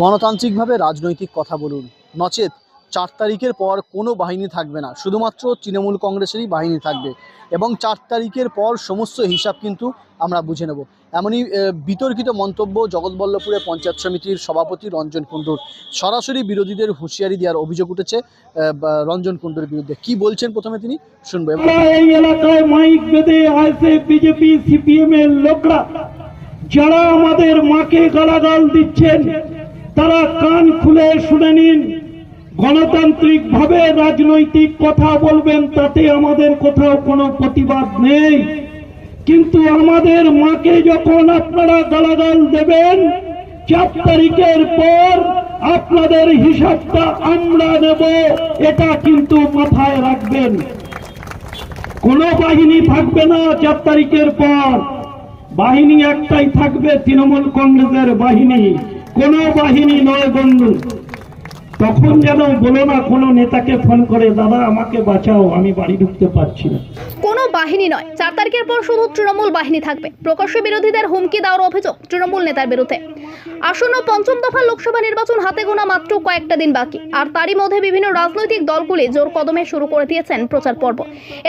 গণতান্ত্রিকভাবে রাজনৈতিক কথা বলুন। নচেত চার তারিখের পর কোনো বাহিনী থাকবে না। শুধুমাত্র তৃণমূল কংগ্রেসেরই বাহিনী থাকবে। এবং চার তারিখের পর সমস্ত হিসাব কিন্তু আমরা বুঝে নেব। এমনই বিতর্কিত মন্তব্য জগৎবল্লভপুরের পঞ্চায়েত সমিতির সভাপতি রঞ্জন কুণ্ডুর। সরাসরি বিরোধীদের হুঁশিয়ারি দেওয়ার অভিযোগ উঠেছে রঞ্জন কুণ্ডুর বিরুদ্ধে। কি বলছেন প্রথমে তিনি? শুনব এবং আমরা এই এলাকায় মাইক বেঁধে আছে বিজেপি সিপিএম এর লোকরা, যারা আমাদের মাকে গালাগাল দিচ্ছেন তারা কান খুলে শুনে নিন। গণতান্ত্রিক ভাবে রাজনৈতিক কথা বলবেন, তাতে আমাদের কোথাও কোনো প্রতিবাদ নেই। কিন্তু আমাদের মাকে যখন আপনারা গালাগাল দেবেন, চার তারিখের পর আপনাদের হিসাবটা আমরা নেব, এটা কিন্তু মাথায় রাখবেন। কোন বাহিনী থাকবে না চার তারিখের পর। বাহিনী একটাই থাকবে তৃণমূল কংগ্রেসের বাহিনী। কোন বাহিনী নয় বন্ধু। তখন যেন বলো না কোনো নেতাকে ফোন করে, দাদা, আমাকে বাঁচাও, আমি বাড়ি ঢুকতে পারছি না। কোনো বাহিনী নয়। চার তারিখের পর শুধু তৃণমূল বাহিনী থাকবে। প্রকাশ্য বিরোধীদের হুমকি দেওয়ার অভিযোগ তৃণমূল নেতার বিরুদ্ধে। আসন্ন পঞ্চম দফা লোকসভা নির্বাচন হাতে গোনা মাত্র কয়েকটা দিন বাকি। আর তারই মধ্যে বিভিন্ন রাজনৈতিক দলগুলি জোর কদমে শুরু করে দিয়েছেন প্রচার পর্ব।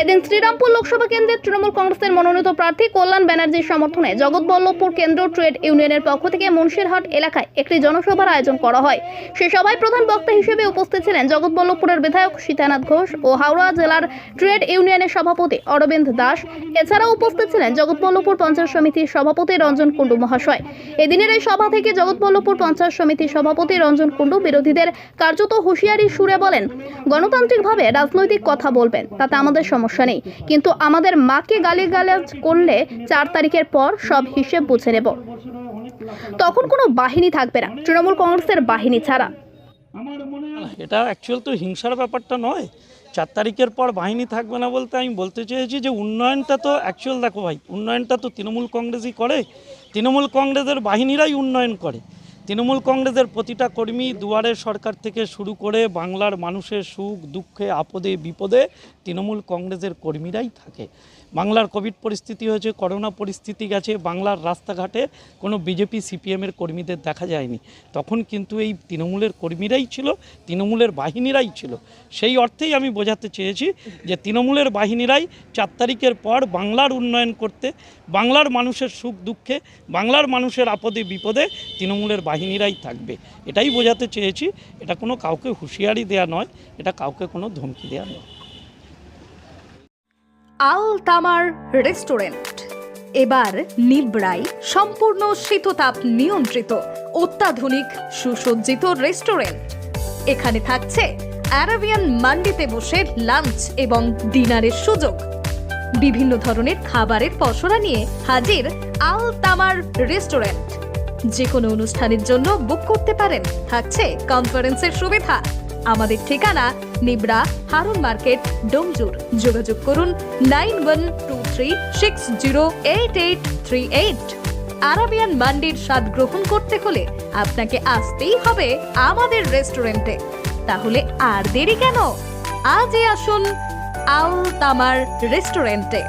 এদিন শ্রীরামপুর লোকসভা কেন্দ্রের তৃণমূল কংগ্রেসের মনোনীত প্রার্থী কল্যাণ ব্যানার্জির সমর্থনে জগৎবল্লভপুর কেন্দ্র ট্রেড ইউনিয়নের পক্ষ থেকে মুন্সিরহাট এলাকায় একটি জনসভার আয়োজন করা হয়। সে সভায় প্রধান বক্তা হিসেবে উপস্থিত ছিলেন জগৎবল্লভপুরের বিধায়ক সীতানাথ ঘোষ ও হাওড়া জেলার ট্রেড ইউনিয়নের সভাপতি অরবিন্দ দাস। এছাড়াও উপস্থিত ছিলেন জগৎবল্লভপুর পঞ্চায়েত সমিতির সভাপতি রঞ্জন কুণ্ডু মহাশয়। এদিনের এই সভা থেকে জগৎবল্লভপুর পঞ্চায়েত সমিতির সভাপতি রঞ্জন কুণ্ডু বিরোধীদের কার্যত হুঁশিয়ারি সুরে বলেন, গণতান্ত্রিকভাবে রাজনৈতিক কথা বলবেন, তাতে আমাদের সমস্যা নেই। কিন্তু আমাদের মাকে গালিগালাজ করলে চার তারিখের পর সব হিসেব বুঝে নেব। তখন কোনো বাহিনী থাকবে না, তৃণমূল কংগ্রেসের বাহিনী ছাড়া। এটা অ্যাকচুয়াল তো হিংসার ব্যাপারটা নয়। চার তারিখের পর বাহিনী থাকবে না বলতে আমি বলতে চেয়েছি যে উন্নয়নটা তো অ্যাকচুয়াল দেখো ভাই, উন্নয়নটা তো তৃণমূল কংগ্রেসই করে। তৃণমূল কংগ্রেসের বাহিনীরাই উন্নয়ন করে। তৃণমূল কংগ্রেসের প্রতিটা কর্মী দুয়ারে সরকার থেকে শুরু করে বাংলার মানুষের সুখ, দুঃখে, আপদে, বিপদে তৃণমূল কংগ্রেসের কর্মীরাই থাকে। বাংলার কোভিড পরিস্থিতি হয়েছে, করোনা পরিস্থিতি গেছে, বাংলার রাস্তাঘাটে কোনো বিজেপি সিপিএমের কর্মীদের দেখা যায়নি। তখন কিন্তু এই তৃণমূলের কর্মীরাই ছিল, তৃণমূলের বাহিনীরাই ছিল। সেই অর্থেই আমি বোঝাতে চেয়েছি যে তৃণমূলের বাহিনীরাই চার তারিখের পর বাংলার উন্নয়ন করতে, বাংলার মানুষের সুখ, দুঃখে, বাংলার মানুষের আপদে, বিপদে তৃণমূলের বাহিনীরাই থাকবে। এটাই বোঝাতে চেয়েছি, এটা কোনো কাউকে হুঁশিয়ারি দেওয়া নয়, এটা কাউকে কোনো ধমকি দেওয়া নয়। আল তামার রেস্টুরেন্ট। এবার নিবড়াই সম্পূর্ণ শীততাপ নিয়ন্ত্রিত, অত্যাধুনিক, সুসজ্জিত রেস্টুরেন্ট। এখানে থাকছে অ্যারাবিয়ান মান্ডিতে বসে লাঞ্চ এবং ডিনারের সুযোগ। বিভিন্ন ধরনের খাবারের পসরা নিয়ে হাজির আল তামার রেস্টুরেন্ট। যে কোনো অনুষ্ঠানের জন্য বুক করতে পারেন। থাকছে কনফারেন্সের সুবিধা। আমাদের ঠিকানা নিবড়া হারুন মার্কেট, ডোমজুর। যোগাযোগ করুন nine one two three six zero eight eight three eight. Arabian মান্ডির স্বাদ গ্রহণ করতে হলে আপনাকে আসতেই হবে আমাদের রেস্টুরেন্টে। তাহলে আর দেরি কেন? আজই আসুন আল তামার রেস্টুরেন্টে।